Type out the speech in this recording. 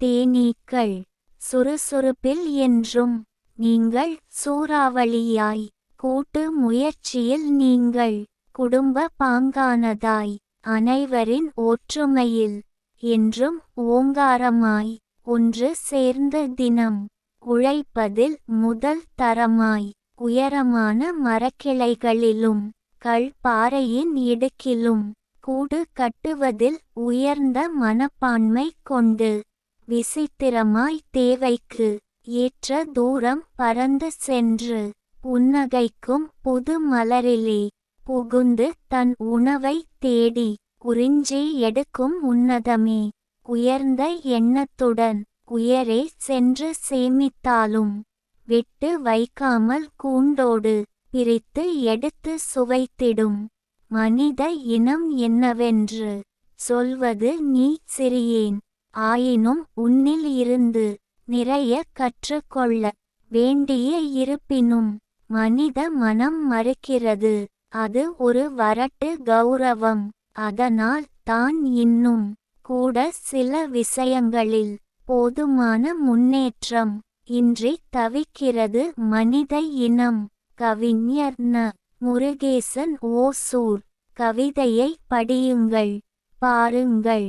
தேனீக்கள். சுறுசுறுப்பில் என்றும் நீங்கள் சூறாவளியாய் கூட்டு முயற்சியில் நீங்கள் குடும்ப பாங்கானதாய் அனைவரின் ஒற்றுமையில் என்றும் ஓங்காரமாய் ஒன்று சேர்ந்த தினம் உழைப்பதில் முதல் தரமாய் உயரமான மரக்கிளைகளிலும் கல் பாறையின் இடுக்கிலும் கூடு கட்டுவதில் உயர்ந்த மனப்பான்மை கொண்டு விசித்திரமாய் தேவைக்கு ஏற்ற தூரம் பறந்து சென்று புன்னகைக்கும் புது மலரிலே புகுந்து தன் உணவை தேடி உறிஞ்சி எடுக்கும் உன்னதமே. உயர்ந்த எண்ணத்துடன் உயரே சென்று சேமித்தாலும் விட்டு வைக்காமல் கூண்டோடு பிரித்து எடுத்து சுவைத்திடும். மனித இனம் என்னவென்று சொல்வது நீ சிறியேன். ஆயினும் உன்னில் இருந்து நிறைய கற்றுக்கொள்ள வேண்டிய இருப்பினும் மனித மனம் மறுக்கிறது. அது ஒரு வரட்டு கௌரவம். அதனால் தான் இன்னும் கூட சில விஷயங்களில் போதுமான முன்னேற்றம் இன்றி தவிக்கிறது மனித இனம். கவிஞர் ந. முருகேசன் ஓசூர். கவிதையை படியுங்கள். பாருங்கள்.